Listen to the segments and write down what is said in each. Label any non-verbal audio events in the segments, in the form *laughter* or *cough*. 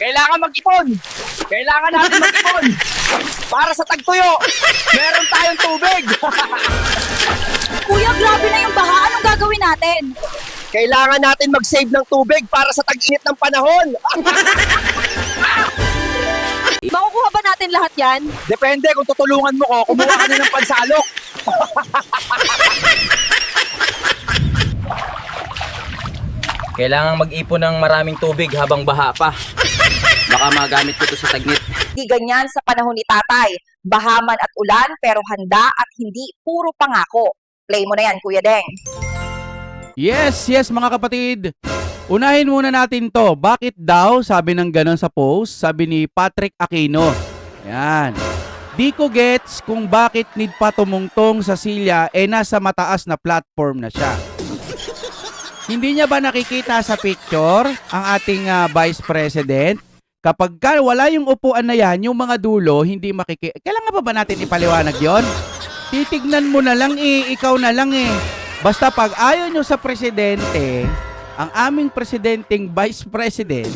Kailangan mag-ipon. Kailangan natin *laughs* mag-ipon. Para sa tagtuyo, meron tayong tubig. *laughs* Kuya, grabe na yung baha. Anong gagawin natin? Kailangan natin mag-save ng tubig para sa tag-init ng panahon. *laughs* Makukuha ba natin lahat yan? Depende kung tutulungan mo ko, kumuha ka na ng pansalok. Kailangan mag-ipon ng maraming tubig habang baha pa. Baka magamit ko to sa tagnit. Di ganyan sa panahon ni tatay. Bahaman at ulan pero handa at hindi puro pangako. Play mo na yan, Kuya Deng. Yes, yes mga kapatid. Unahin muna natin to. Bakit daw, sabi ng ganon sa post, sabi ni Patrick Aquino. Yan. Di ko gets kung bakit need pa tumungtong sa silya eh nasa mataas na platform na siya. Hindi niya ba nakikita sa picture ang ating ah, Vice President? Kapag ka wala yung upuan na yan, yung mga dulo, hindi makiki... Kailangan pa ba natin ipaliwanag yon? Titignan mo na lang eh, ikaw na lang eh. Basta pag ayaw nyo sa presidente, ang aming presidenteng vice president,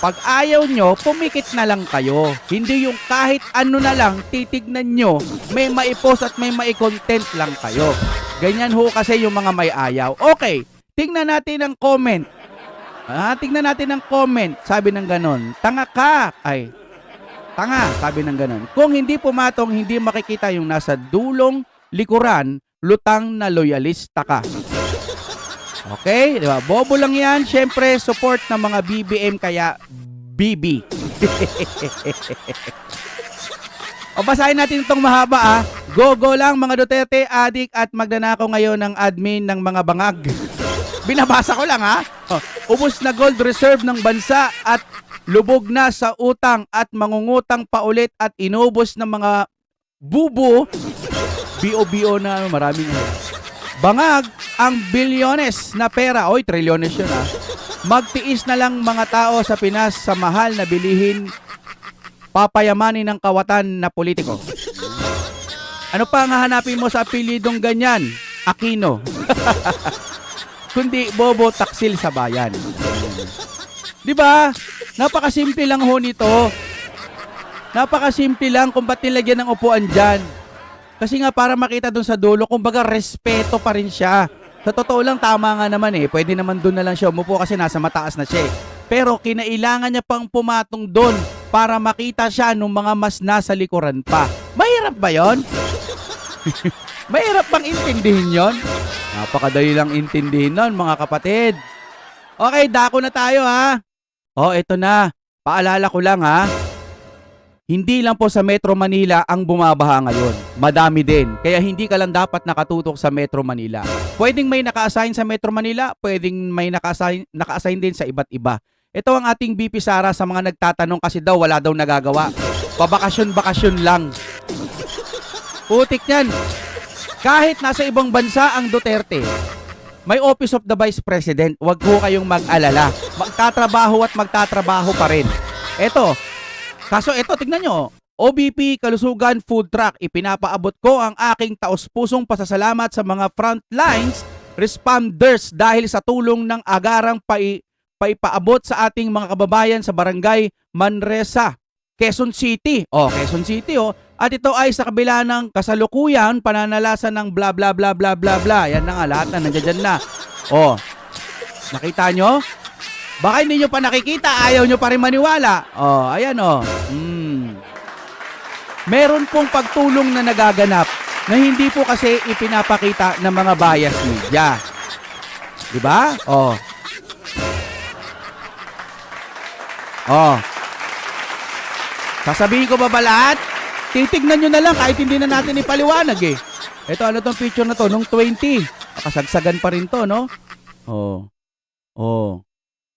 pag ayaw nyo, pumikit na lang kayo. Hindi yung kahit ano na lang, titignan nyo, may maipost at may maikontent lang kayo. Ganyan ho kasi yung mga may ayaw. Okay, tingnan natin ang comment. Ah, tingnan natin ang comment. Sabi ng ganon, tanga ka. Ay, tanga, sabi ng ganon. Kung hindi pumatong, hindi makikita yung nasa dulong likuran, lutang na loyalista ka. Okay, di ba? Bobo lang yan. Siyempre, support ng mga BBM kaya BB. *laughs* o basahin natin itong mahaba ah. Go, go lang mga Duterte, adik at magnanakaw ngayon ng admin ng mga bangag. Binabasa ko lang ha. Oh, ubos na gold reserve ng bansa at lubog na sa utang at mangungutang pa ulit at inubos ng mga bubo. BO-BO na maraming Bangag ang bilyones na pera. Oy, trilyones yun ah. Magtiis na lang mga tao sa Pinas sa mahal na bilihin papayamanin ng kawatan na politiko. Ano pa ang hahanapin mo sa apelidong ganyan? Aquino. *laughs* Kundi bobo taksil sa bayan. 'Di ba? Napakasimple lang ho nito. Napakasimple lang kung ba't nilagyan ng upuan dyan. Kasi nga para makita doon sa dulo, kumbaga respeto pa rin siya. Sa totoo lang, tama nga naman eh. Pwede naman doon na lang siya umupo kasi nasa mataas na siya eh. Pero kinailangan niya pang pumatong doon para makita siya nung mga mas nasa likuran pa. Mahirap ba yon? *laughs* Mahirap bang intindihin yon? Napakadali lang intindihin nun, mga kapatid. Okay, dako na tayo ha. Oh, eto na. Paalala ko lang ha. Hindi lang po sa Metro Manila ang bumabaha ngayon. Madami din. Kaya hindi ka lang dapat nakatutok sa Metro Manila. Pwedeng may naka-assign sa Metro Manila, pwedeng may naka-assign, naka-assign din sa iba't iba. Ito ang ating BP Sara sa mga nagtatanong kasi daw wala daw nagagawa. Pabakasyon-bakasyon lang. Putik yan. Kahit nasa ibang bansa ang Duterte, may Office of the Vice President. Huwag ho kayong mag-alala. Magtatrabaho at magtatrabaho pa rin. Ito, kaso ito, tignan nyo. OBP Kalusugan Food Truck, ipinapaabot ko ang aking taos-pusong pasasalamat sa mga frontlines responders dahil sa tulong ng agarang pai, paipaabot sa ating mga kababayan sa barangay Manresa, Quezon City. Oh, Quezon City oh. At ito ay sa kabila ng kasalukuyan pananalasan ng bla bla bla bla bla bla. Yan na nga lahat na nandiyan na. Oh. Nakita nyo? Baka hindi nyo pa nakikita, ayaw nyo pa rin maniwala. Oh, ayan oh. Hmm. Meron pong pagtulong na nagaganap na hindi po kasi ipinapakita ng mga bias media. 'Di ba? Oh. Oh. Sasabihin ko ba ba lahat? Titignan nyo na lang kahit hindi na natin ipaliwanag eh. Ito ano tong picture na to nung 20. Kasagsagan pa rin to, no? Oh. Oh.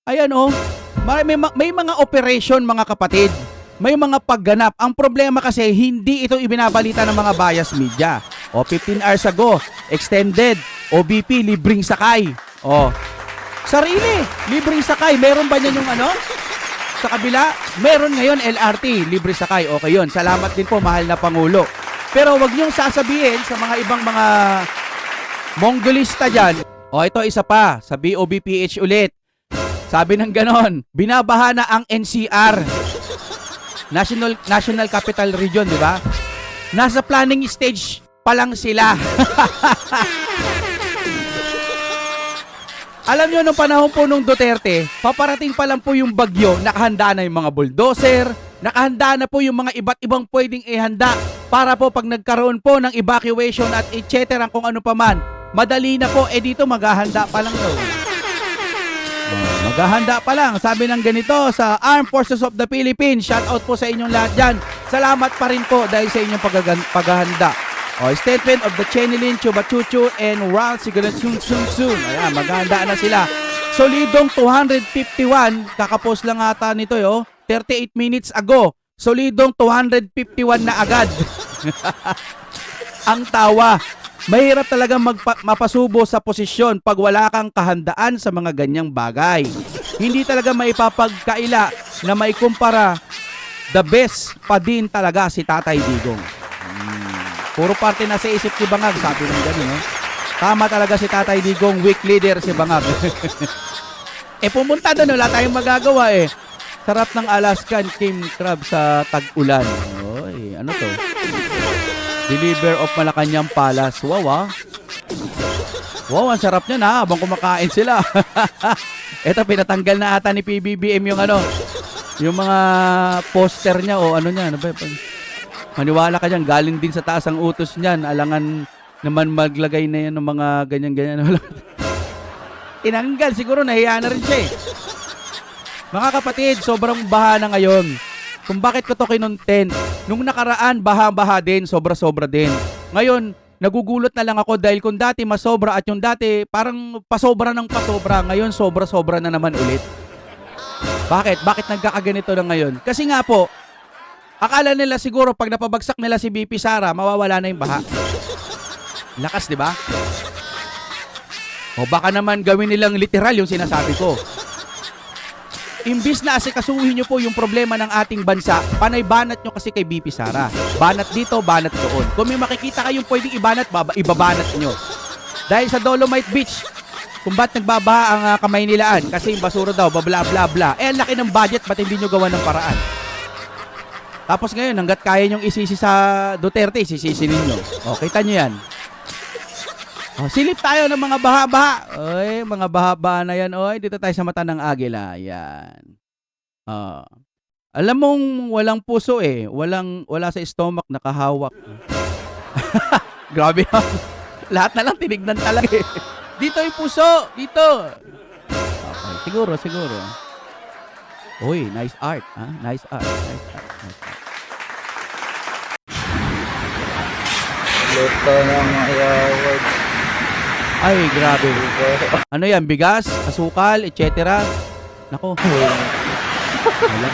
Ayan oh. May, may, may mga operation mga kapatid. May mga pagganap. Ang problema kasi hindi ito ibinabalita ng mga bias media. O 15 hours ago, extended, OBP, libreng sakay. O, sarili, libreng sakay. Meron ba niyan yung ano? Sa kabila, meron ngayon LRT, libre sakay. Okay yun. Salamat din po, mahal na Pangulo. Pero wag niyong sasabihin sa mga ibang mga Mongolista dyan. O ito isa pa, sa BOBPH ulit. Sabi ng ganon, binabaha na ang NCR. National National Capital Region, di ba? Nasa planning stage pa lang sila. *laughs* Alam nyo, nung panahon po nung Duterte, paparating pa lang po yung bagyo, nakahanda na yung mga bulldozer, nakahanda na po yung mga iba't ibang pwedeng ihanda para po pag nagkaroon po ng evacuation at etc. kung ano pa man, madali na po, eh dito maghahanda pa lang daw. Maghahanda pa lang. Sabi ng ganito sa Armed Forces of the Philippines, shout out po sa inyong lahat dyan. Salamat pa rin po dahil sa inyong paghahanda. Oh, statement of the Chenilin, Chuba Chuchu, and Ral Sigurad Sun Sun. Ayan, maghahanda na sila. Solidong 251, kakapos lang ata nito yo, 38 minutes ago. Solidong 251 na agad. *laughs* Ang tawa. Mahirap talaga magpa- mapasubo sa posisyon pag wala kang kahandaan sa mga ganyang bagay. Hindi talaga maipapagkaila na maikumpara the best pa din talaga si Tatay Digong. Puro parte na sa isip ni Bangag, sabi ng gano'n, no? Tama talaga si Tatay Digong, weak leader si Bangag. *laughs* eh pumunta doon, wala tayong magagawa eh. Sarap ng Alaskan King Crab sa tag-ulan. Oy, ano to? Deliver of Malacanang Palace. Wow, ah. Wow, ang sarap niyan ha, habang kumakain sila. *laughs* Ito, pinatanggal na ata ni PBBM yung ano, yung mga poster niya o ano niya, ano ba? Maniwala ka dyan, galing din sa taas ang utos niyan. Alangan naman maglagay na yan ng mga ganyan-ganyan. Tinanggal, *laughs* siguro nahiya na rin siya eh. Mga kapatid, sobrang baha na ngayon. Kung bakit ko to kinontent. Nung nakaraan, baha-baha din, sobra-sobra din. Ngayon, nagugulot na lang ako dahil kung dati masobra at yung dati parang pasobra ng pasobra, ngayon sobra-sobra na naman ulit. Bakit? Bakit nagkakaganito na ngayon? Kasi nga po, akala nila siguro pag napabagsak nila si BP Sara, mawawala na yung baha. Lakas, di ba? O baka naman gawin nilang literal yung sinasabi ko. Imbis na asikasuhin nyo po yung problema ng ating bansa, panay banat nyo kasi kay BP Sara. Banat dito, banat doon. Kung may makikita kayong pwedeng ibanat, baba, ibabanat nyo. Dahil sa Dolomite Beach, kung ba't nagbabaha ang ah, kamay nilaan, kasi yung basura daw, bla bla bla. Eh, laki ng budget, ba't hindi nyo gawa ng paraan? Tapos ngayon, hanggat kaya nyong isisi sa Duterte, isisisi ninyo. O, kita nyo yan. O, silip tayo ng mga baha-baha. Oy, mga baha-baha na yan. Oy, dito tayo sa mata ng agila. Yan. Ah. alam mong walang puso eh. Walang, wala sa stomach, nakahawak. *laughs* Grabe yan. Lahat na lang tinignan talaga eh. Dito yung puso. Dito. Okay, siguro, siguro. Uy, nice art. Ha? Nice art. Nice art. Nice art. Luto ng ayawag. Ay, grabe. Ano yan? Bigas, asukal, etc. Nako. Wala.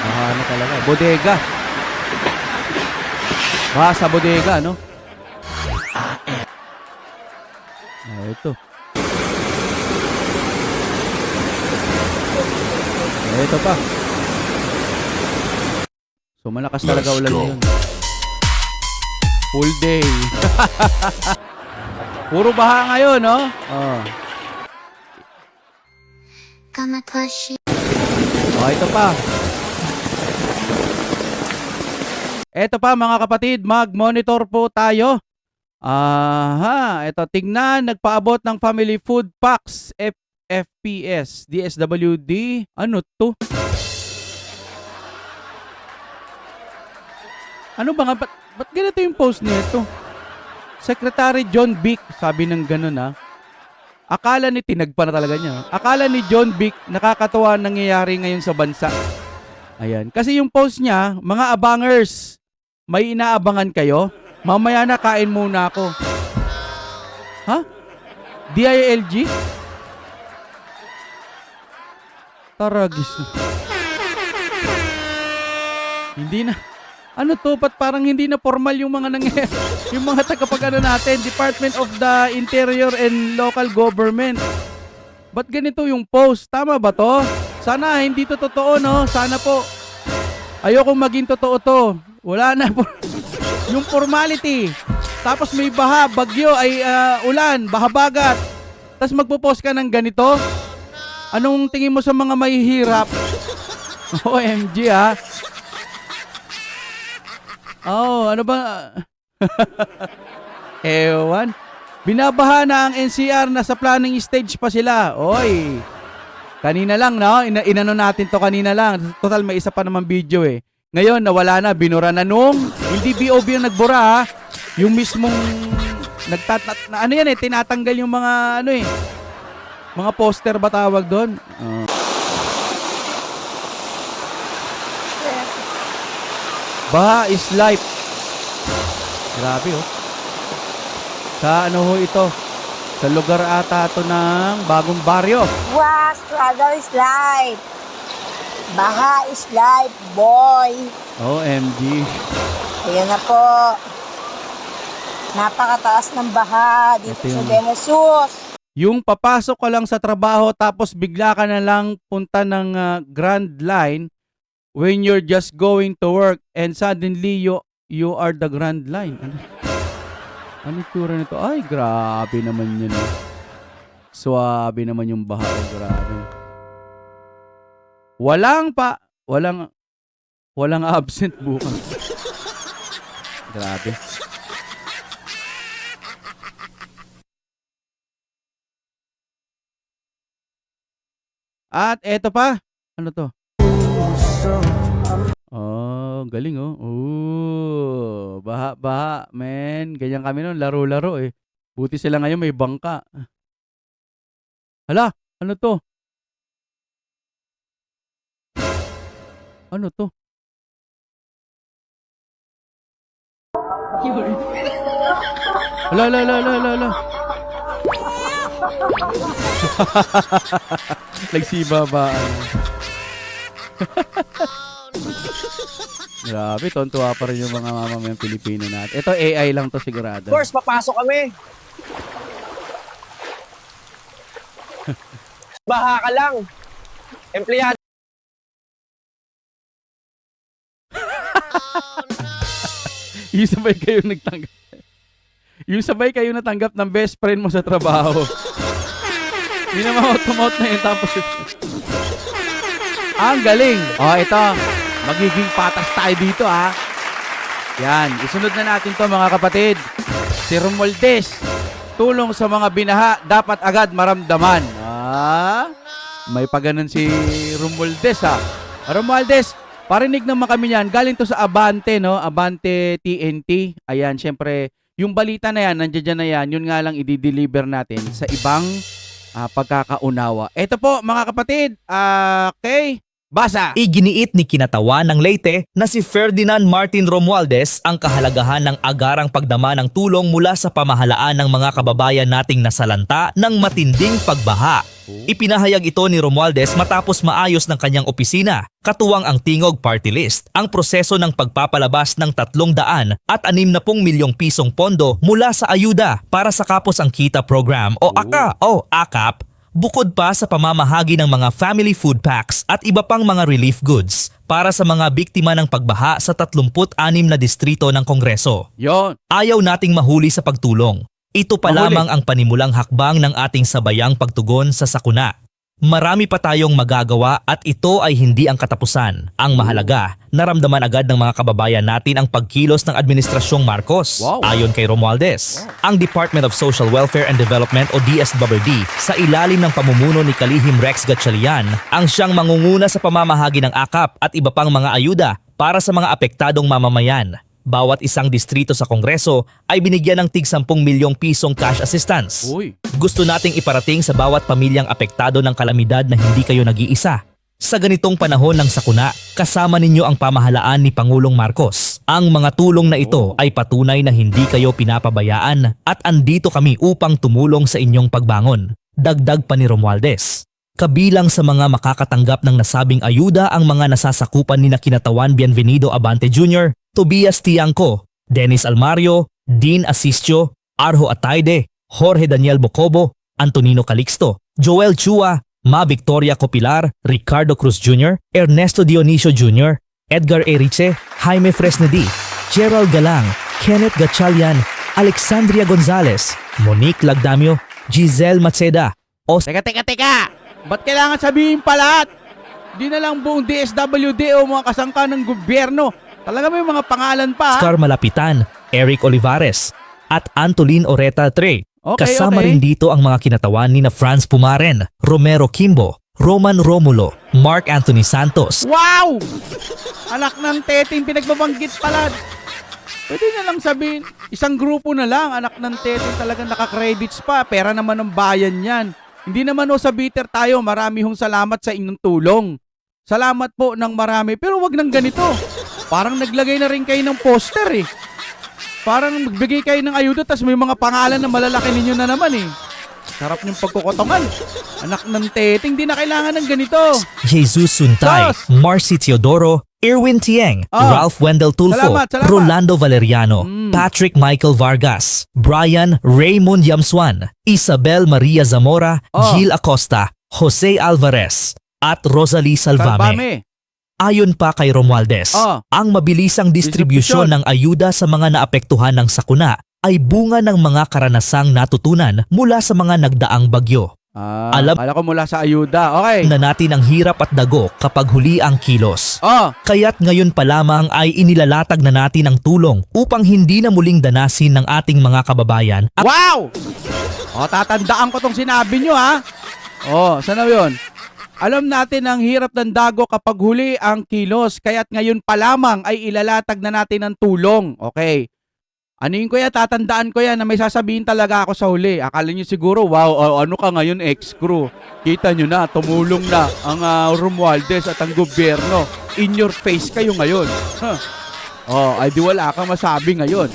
Ah, ano talaga. Bodega. Ah, sa bodega, no? Ah, ito. Ito pa. So, malakas talaga ulan yun. Full day. *laughs* Puro baha ngayon, no? Oh. Oh, ito pa. Ito pa mga kapatid, mag-monitor po tayo. Aha, ito tingnan, nagpaabot ng Family Food Packs F FPS DSWD. Ano to? Ano ba nga? Ba't, ganito yung post nito? Secretary John Vic, sabi ng ganun ha. Akala ni tinagpa na talaga niya. Akala ni John Vic nakakatawa ang nangyayari ngayon sa bansa. Ayan. Kasi yung post niya, mga abangers, may inaabangan kayo? Mamaya na kain muna ako. Ha? DILG? Taragis. Hindi na. Ano to? Ba't parang hindi na formal yung mga nangyayari? *laughs* yung mga tagapag ano natin, Department of the Interior and Local Government. Ba't ganito yung post? Tama ba to? Sana hindi to totoo, no? Sana po. Ayokong maging totoo to. Wala na po. *laughs* yung formality. Tapos may baha, bagyo, ay ah, ulan, bahabagat. Tapos magpo-post ka ng ganito. Anong tingin mo sa mga mahihirap? *laughs* OMG ha. Oh, ano ba? Ewan. Binabaha na ang NCR na sa planning stage pa sila. Oy. Kanina lang, no? Ina inano natin to kanina lang. Total, may isa pa naman video eh. Ngayon, nawala na. Binura na nung. Hindi BOB yung nagbura, ha? Yung mismong nagtat na, ano yan eh, tinatanggal yung mga ano eh. Mga poster ba tawag doon? Oh. Baha is life. Grabe oh. Sa ano ho ito? Sa lugar ata to ng bagong baryo. Wow, struggle is life. Baha is life, boy. OMG. Ayun na po. Napakataas ng baha dito Ito sa Benesus. Yung papasok ka lang sa trabaho tapos bigla ka na lang punta ng ah, Grand Line when you're just going to work and suddenly you you are the Grand Line. Ano? Ano tura nito? Ay, grabe naman yun. eh. Swabe naman yung baha. oh, grabe. Walang pa, walang, walang absent bukas. Grabe. At eto pa. Ano to? Oh, galing oh. Oh, baha, baha, men. Ganyan kami noon, laro-laro eh. Buti sila ngayon may bangka. Hala, ano to? Ano to? Hala, hala, hala, hala, hala. *laughs* Nagsibabaan. Grabe, tontuwa pa rin yung mga mamamayang Pilipino natin. Ito AI lang to sigurado. Of course, papasok kami. *laughs* Baha ka lang. Empleyado *laughs* yung sabay kayo nagtanggap. yung sabay kayo natanggap ng best friend mo sa trabaho. *laughs* Yun naman automate na yun. Tapos Ang galing. Oh, ito. Magiging patas tayo dito, ha. Yan. Isunod na natin to mga kapatid. Si Romualdez. Tulong sa mga binaha, dapat agad maramdaman. Ah, may paganon si Romualdez, ha. Romualdez, parinig naman kami yan. Galing to sa Abante, no? Abante TNT. Ayan, syempre, yung balita na yan, nandiyan na yan, yun nga lang i-deliver natin sa ibang ah, pagkakaunawa. Ito po, mga kapatid. ah, okay. Basa. Iginiit ni kinatawan ng Leyte na si Ferdinand Martin Romualdez ang kahalagahan ng agarang pagdama ng tulong mula sa pamahalaan ng mga kababayan nating nasalanta ng matinding pagbaha. Ipinahayag ito ni Romualdez matapos maayos ng kanyang opisina, katuwang ang Tingog Party List, ang proseso ng pagpapalabas ng 300 at 60 milyong pisong pondo mula sa ayuda para sa Kapos ang Kita Program o AKA o AKAP Bukod pa sa pamamahagi ng mga family food packs at iba pang mga relief goods para sa mga biktima ng pagbaha sa 36 na distrito ng Kongreso. Yon. Ayaw nating mahuli sa pagtulong. Ito pa Mahuli. lamang ang panimulang hakbang ng ating sabayang pagtugon sa sakuna. Marami pa tayong magagawa at ito ay hindi ang katapusan. Ang mahalaga, naramdaman agad ng mga kababayan natin ang pagkilos ng Administrasyong Marcos. Wow. Ayon kay Romualdez, ang Department of Social Welfare and Development o DSWD sa ilalim ng pamumuno ni Kalihim Rex Gatchalian ang siyang mangunguna sa pamamahagi ng AKAP at iba pang mga ayuda para sa mga apektadong mamamayan. Bawat isang distrito sa Kongreso ay binigyan ng tig 10 milyong pisong cash assistance. Uy. Gusto nating iparating sa bawat pamilyang apektado ng kalamidad na hindi kayo nag-iisa. Sa ganitong panahon ng sakuna, kasama ninyo ang pamahalaan ni Pangulong Marcos. Ang mga tulong na ito ay patunay na hindi kayo pinapabayaan at andito kami upang tumulong sa inyong pagbangon. Dagdag pa ni Romualdez. Kabilang sa mga makakatanggap ng nasabing ayuda ang mga nasasakupan ni na Kinatawan Bienvenido Abante Jr., Tobias Tiangco, Dennis Almario, Dean Asistio, Arjo Ataide, Jorge Daniel Bocobo, Antonino Calixto, Joel Chua, Ma Victoria Copilar, Ricardo Cruz Jr., Ernesto Dionisio Jr., Edgar Erice, Jaime Fresnedi, Gerald Galang, Kenneth Gatchalian, Alexandria Gonzalez, Monique Lagdamio, Giselle Maceda, Teka, teka, teka! Ba't kailangan sabihin pa lahat? Di na lang buong DSWD o mga kasangka ng gobyerno. Talaga may mga pangalan pa. ha? Oscar Malapitan, Eric Olivares, at Antolin Oreta III. Okay, Kasama okay. rin dito ang mga kinatawan ni na Franz Pumaren, Romero Kimbo, Roman Romulo, Mark Anthony Santos, Wow! Anak ng teting pinagbabanggit pala. Pwede na lang sabihin, isang grupo na lang, anak ng teting talagang nakakredits pa. Pera naman ng bayan yan. Hindi naman o sa bitter tayo, marami hong salamat sa inyong tulong. Salamat po ng marami, pero wag ng ganito. Parang naglagay na rin kayo ng poster eh. Parang magbigay kayo ng ayuda tas may mga pangalan na malalaki ninyo na naman eh. Sarap ng pagkukotongan. Anak ng teting, di na kailangan ng ganito. Jesus Suntay, Sus! Marcy Teodoro, Irwin Tieng, Ah. Ralph Wendell Tulfo, Salamat, salamat. Rolando Valeriano, Mm. Patrick Michael Vargas, Brian Raymond Yamswan, Isabel Maria Zamora, Ah. Gil Acosta, Jose Alvarez, at Rosalie Salvame. Salvame. Ayon pa kay Romualdez, Ah. ang mabilisang distribusyon ng ayuda sa mga naapektuhan ng sakuna ay bunga ng mga karanasang natutunan mula sa mga nagdaang bagyo. Ah, Alam- alam ko mula sa ayuda. Okay. Na natin ang hirap at dago kapag huli ang kilos. Oh, Kaya't ngayon pa lamang ay inilalatag na natin ang tulong upang hindi na muling danasin ng ating mga kababayan at wow! Oh, tatandaan ko tong sinabi nyo ha. Oh, sana yun? Alam natin ang hirap ng dago kapag huli ang kilos, kaya't ngayon pa lamang ay ilalatag na natin ang tulong. Okay. Ano yun ko yan? Tatandaan ko yan na may sasabihin talaga ako sa huli. Akala nyo siguro, wow, ano ka ngayon ex-crew? Kita nyo na, tumulong na ang uh, Romualdez at ang gobyerno. In your face kayo ngayon. Huh. Oh, ay di wala kang masabi ngayon.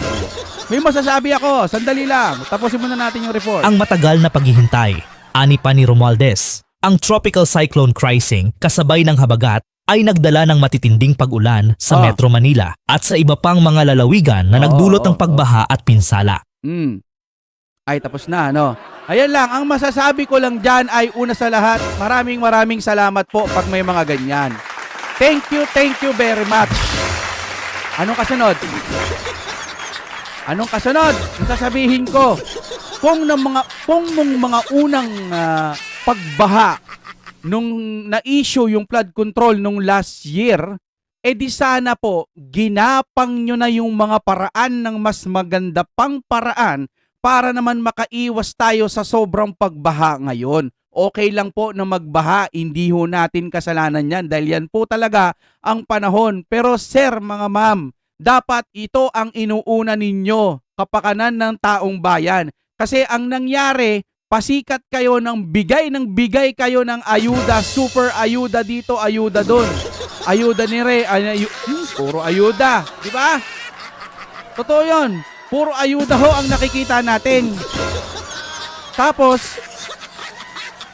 May masasabi ako, sandali lang. Tapusin muna natin yung report. ang matagal na paghihintay. Ani pa ni Romualdez. Ang tropical cyclone Crising kasabay ng habagat ay nagdala ng matitinding pag-ulan sa Ah. Metro Manila at sa iba pang mga lalawigan na Oo, nagdulot ng oo, pagbaha at pinsala. Hmm. Ay, tapos na, ano? Ayan lang, ang masasabi ko lang dyan ay una sa lahat, maraming maraming salamat po pag may mga ganyan. Thank you, thank you very much. Anong kasunod? Anong kasunod? Ang sasabihin ko, kung ng mga kung nung mga unang ah, pagbaha nung na-issue yung flood control nung last year, eh di sana po ginapang nyo na yung mga paraan ng mas maganda pang paraan para naman makaiwas tayo sa sobrang pagbaha ngayon. Okay lang po na magbaha, hindi ho natin kasalanan yan dahil yan po talaga ang panahon. Pero sir, mga ma'am, dapat ito ang inuuna ninyo, kapakanan ng taong bayan. Kasi ang nangyari, pasikat kayo ng bigay ng bigay kayo ng ayuda, super ayuda dito, ayuda doon. Ayuda ni Re, ay, ayu- puro ayuda, di ba? Totoo 'yon. Puro ayuda ho ang nakikita natin. Tapos,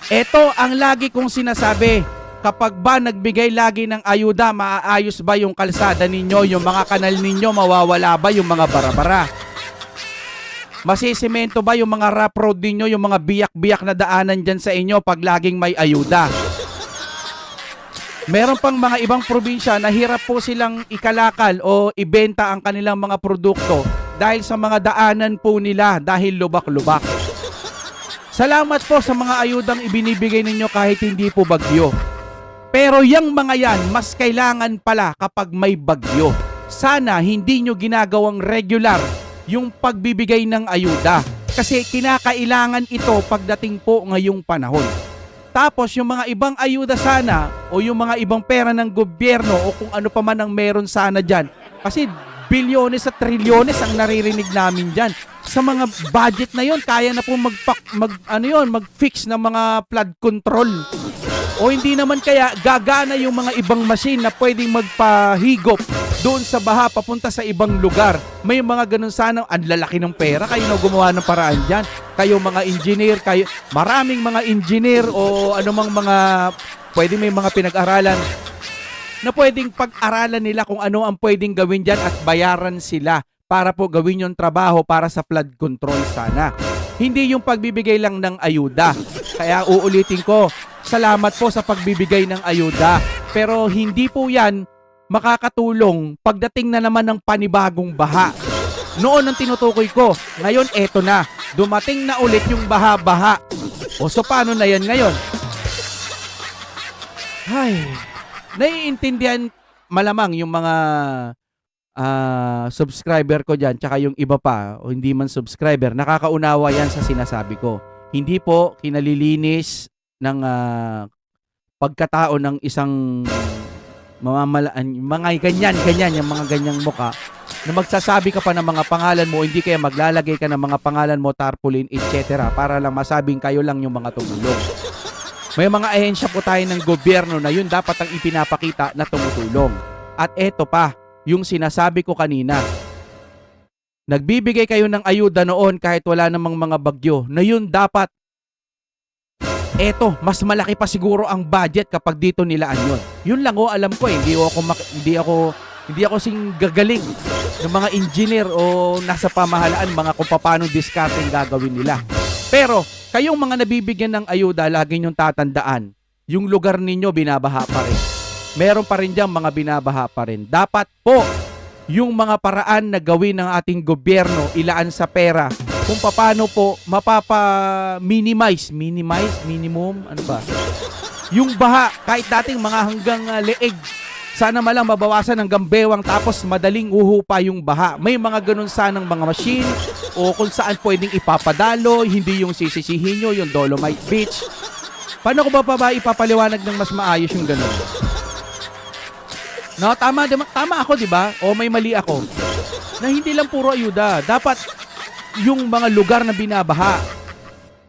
eto ang lagi kong sinasabi. Kapag ba nagbigay lagi ng ayuda, maaayos ba yung kalsada ninyo, yung mga kanal ninyo, mawawala ba yung mga barabara? Masisemento ba yung mga rough road ninyo, yung mga biyak-biyak na daanan dyan sa inyo pag laging may ayuda? Meron pang mga ibang probinsya na hirap po silang ikalakal o ibenta ang kanilang mga produkto dahil sa mga daanan po nila dahil lubak-lubak. Salamat po sa mga ayudang ibinibigay ninyo kahit hindi po bagyo. Pero yung mga yan, mas kailangan pala kapag may bagyo. Sana hindi nyo ginagawang regular yung pagbibigay ng ayuda. Kasi kinakailangan ito pagdating po ngayong panahon. Tapos yung mga ibang ayuda sana o yung mga ibang pera ng gobyerno o kung ano pa man ang meron sana dyan. Kasi bilyones at trilyones ang naririnig namin dyan. Sa mga budget na yon kaya na po mag, mag ano yon mag-fix ng mga flood control. O hindi naman kaya gagana yung mga ibang machine na pwedeng magpahigop doon sa baha papunta sa ibang lugar. May mga ganun sana, ang lalaki ng pera, kayo na gumawa ng paraan dyan. Kayo mga engineer, kayo, maraming mga engineer o anumang mga, pwede may mga pinag-aralan na pwedeng pag-aralan nila kung ano ang pwedeng gawin dyan at bayaran sila para po gawin yung trabaho para sa flood control sana. Hindi yung pagbibigay lang ng ayuda. Kaya uulitin ko, salamat po sa pagbibigay ng ayuda. Pero hindi po yan makakatulong pagdating na naman ng panibagong baha. Noon ang tinutukoy ko, ngayon eto na. Dumating na ulit yung baha-baha. O so paano na yan ngayon? Ay, naiintindihan malamang yung mga ah, subscriber ko dyan, tsaka yung iba pa, o hindi man subscriber, nakakaunawa yan sa sinasabi ko. Hindi po kinalilinis ng ah, pagkatao ng isang mamamalaan, mga ganyan, ganyan, yung mga ganyang muka, na magsasabi ka pa ng mga pangalan mo, hindi kaya maglalagay ka ng mga pangalan mo, tarpaulin, etc. para lang masabing kayo lang yung mga tumulong. May mga ahensya po tayo ng gobyerno na yun dapat ang ipinapakita na tumutulong. At eto pa, yung sinasabi ko kanina. Nagbibigay kayo ng ayuda noon kahit wala namang mga bagyo na yun dapat eto, mas malaki pa siguro ang budget kapag dito nilaan yun. Yun lang o alam ko eh. Hindi ako hindi ako hindi ako sing gagaling ng mga engineer o nasa pamahalaan mga kung paano diskarte ang gagawin nila. Pero kayong mga nabibigyan ng ayuda, lagi niyong tatandaan, yung lugar ninyo binabaha pa rin. Meron pa rin dyan mga binabaha pa rin. Dapat po, yung mga paraan na gawin ng ating gobyerno, ilaan sa pera, kung paano po mapapa-minimize, minimize, minimum, ano ba? Yung baha, kahit dating mga hanggang ah, leeg, sana malang mabawasan hanggang bewang tapos madaling uho pa yung baha. May mga ganun sanang mga machine o kung saan pwedeng ipapadalo, hindi yung sisisihin nyo, yung Dolomite Beach. Paano ko ba pa ba ipapaliwanag ng mas maayos yung ganun? No, tama, tama ako, di ba? O may mali ako. Na hindi lang puro ayuda. Dapat yung mga lugar na binabaha.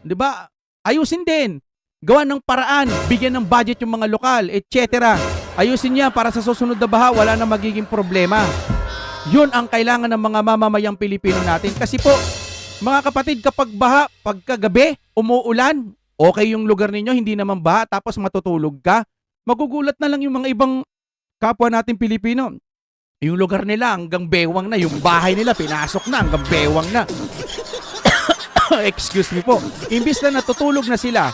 Di ba? Ayusin din. Gawa ng paraan, bigyan ng budget yung mga lokal, etc. Ayusin niya para sa susunod na baha, wala na magiging problema. Yun ang kailangan ng mga mamamayang Pilipino natin. Kasi po, mga kapatid, kapag baha, pagkagabi, umuulan, okay yung lugar ninyo, hindi naman baha, tapos matutulog ka, magugulat na lang yung mga ibang kapwa natin Pilipino. Yung lugar nila hanggang bewang na, yung bahay nila pinasok na hanggang bewang na. *coughs* Excuse me po. Imbis na natutulog na sila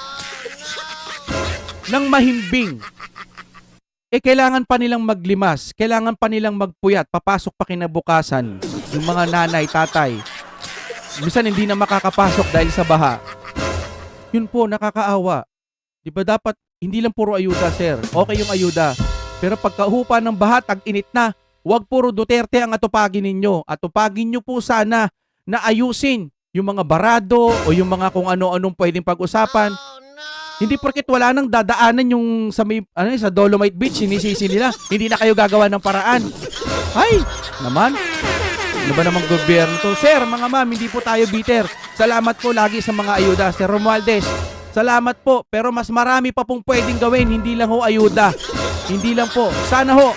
ng mahimbing, eh kailangan pa nilang maglimas, kailangan pa nilang magpuyat, papasok pa kinabukasan yung mga nanay, tatay. Minsan hindi na makakapasok dahil sa baha. Yun po, nakakaawa. Di ba dapat, hindi lang puro ayuda, sir. Okay yung ayuda. Pero pagkahupa ng baha, tag-init na, Huwag puro Duterte ang atupagin ninyo. Atupagin nyo po sana na ayusin yung mga barado o yung mga kung ano-anong pwedeng pag-usapan. Hindi porket wala nang dadaanan yung sa may, ano, sa Dolomite Beach, sinisisi nila. Hindi na kayo gagawa ng paraan. Ay, naman. Ano ba namang gobyerno to? Sir, mga ma'am, hindi po tayo bitter. Salamat po lagi sa mga ayuda. Sir Romualdez, salamat po. Pero mas marami pa pong pwedeng gawin. Hindi lang ho ayuda. Hindi lang po. Sana ho,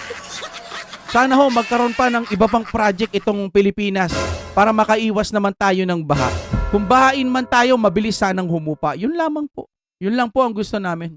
sana ho magkaroon pa ng iba pang project itong Pilipinas para makaiwas naman tayo ng baha. Kung bahain man tayo, mabilis sanang humupa. Yun lamang po. Yun lang po ang gusto namin.